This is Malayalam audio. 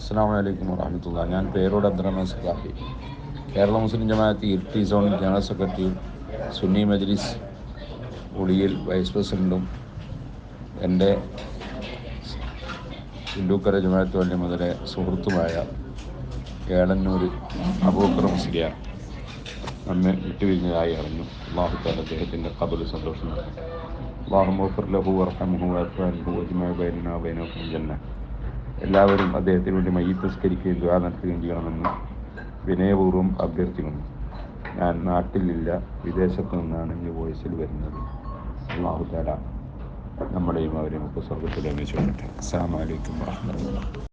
അസ്സാം വലൈക്കും വറഹമത്തുള്ള ഞാൻ പേരോട് അബ്ദുറഹ്മാൻ സഖാഫി. കേരള മുസ്ലിം ജമാഅത്ത് ഇർട്ടി സോൺ ജനറൽ സെക്രട്ടറിയും സുന്നി മജ്ലിസ് ഉളിയിൽ വൈസ് പ്രസിഡന്റും എന്റെ ഹിന്ദുക്കര ജമാഅത്ത് വലിയ മുതലെ സുഹൃത്തുമായ കേളന്നൂർ അബൂക്കർ മുസ്ലിയാർ നമ്മെ വിട്ടുപിരിഞ്ഞതായി അറിഞ്ഞു. അള്ളാഹു അദ്ദേഹത്തിന്റെ കബൽ സന്തോഷം നൽകട്ടെ. അള്ളാഹു ലഹു വർഹമുഹു അജ്മഅ ബൈനനാ ബൈനഹും ജന്ന എല്ലാവരും അദ്ദേഹത്തിന് വേണ്ടി മയ്യത്തസ്കരിക്കുകയും ദുആ നടത്തുകയും ചെയ്യണമെന്ന് വിനയപൂർവം അഭ്യർത്ഥിക്കുന്നു. ഞാൻ നാട്ടിലില്ല വിദേശത്ത് നിന്നാണ് ഈ വോയിസിൽ വരുന്നത്. അള്ളാഹുദാല നമ്മുടെയും അവരെയും ഒക്കെ സ്വർഗത്തിൽ അന്വേഷിക്കട്ടെ അസ്സാം വലൈക്കും വാഹമത്തുള്ള